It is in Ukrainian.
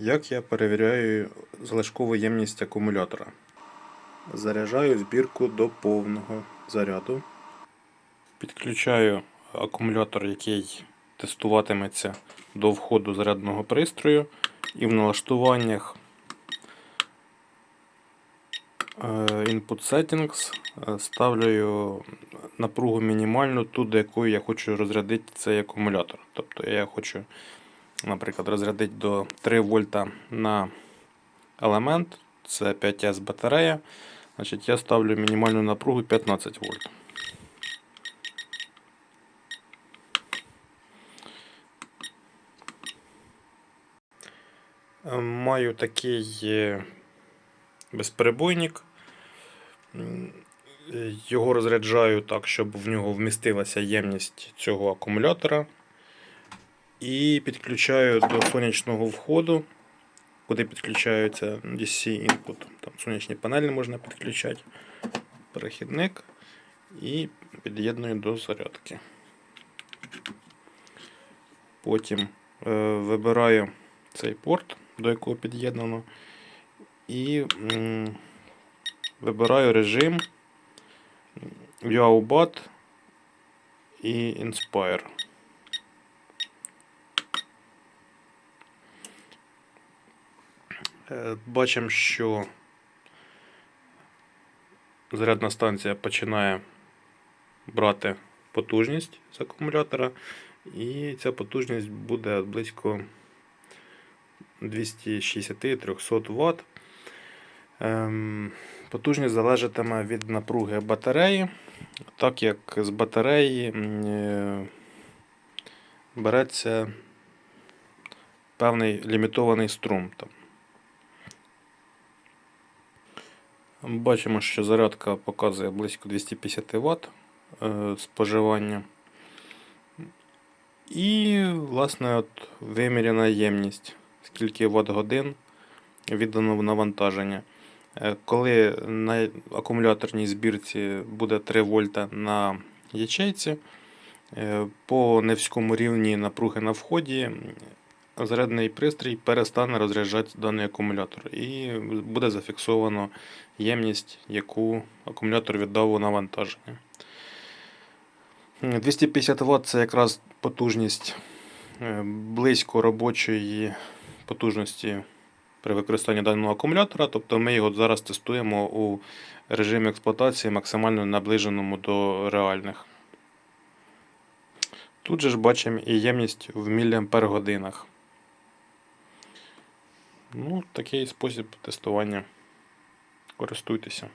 Як я перевіряю залишкову ємність акумулятора? Заряджаю збірку до повного заряду. Підключаю акумулятор, який тестуватиметься до входу зарядного пристрою, і в налаштуваннях е, Input Settings е, ставлю напругу мінімальну, ту, до якої я хочу розрядити цей акумулятор. Тобто я хочу, наприклад, розрядити до 3 вольта на елемент, це 5С батарея. Значить, я ставлю мінімальну напругу 15 вольт. Е, Маю такий е, безперебойник. Його розряджаю так, щоб в нього вмістилася ємність цього акумулятора. І підключаю до сонячного входу, куди підключається DC input. Там сонячні панелі можна підключати. Перехідник і під'єдную до зарядки. Потім е, вибираю цей порт, до якого під'єднано, і м, вибираю режим UAUBAT і Inspire. Е, Бачимо, що зарядна станція починає брати потужність з акумулятора, і ця потужність буде близько 260-300 Вт. Ем, Потужність залежатиме від напруги батареї, так як з батареї е, береться певний лімітований струм. Там. Бачимо, що зарядка показує близько 250 Вт е, споживання. І, власне, от виміряна ємність, скільки Вт годин віддано в навантаження. Е, Коли на акумуляторній збірці буде 3 вольта на ячейці, е, по невському рівні напруги на вході зарядний пристрій перестане розряджати даний акумулятор і буде зафіксовано ємність, яку акумулятор віддав у навантаження. 250 Вт це якраз потужність е, близько робочої потужності при використанні даного акумулятора. Тобто ми його зараз тестуємо у режимі експлуатації максимально наближеному до реальних. Тут же ж бачимо і ємність в міліампер-годинах. Ну, такий спосіб тестування. Користуйтеся.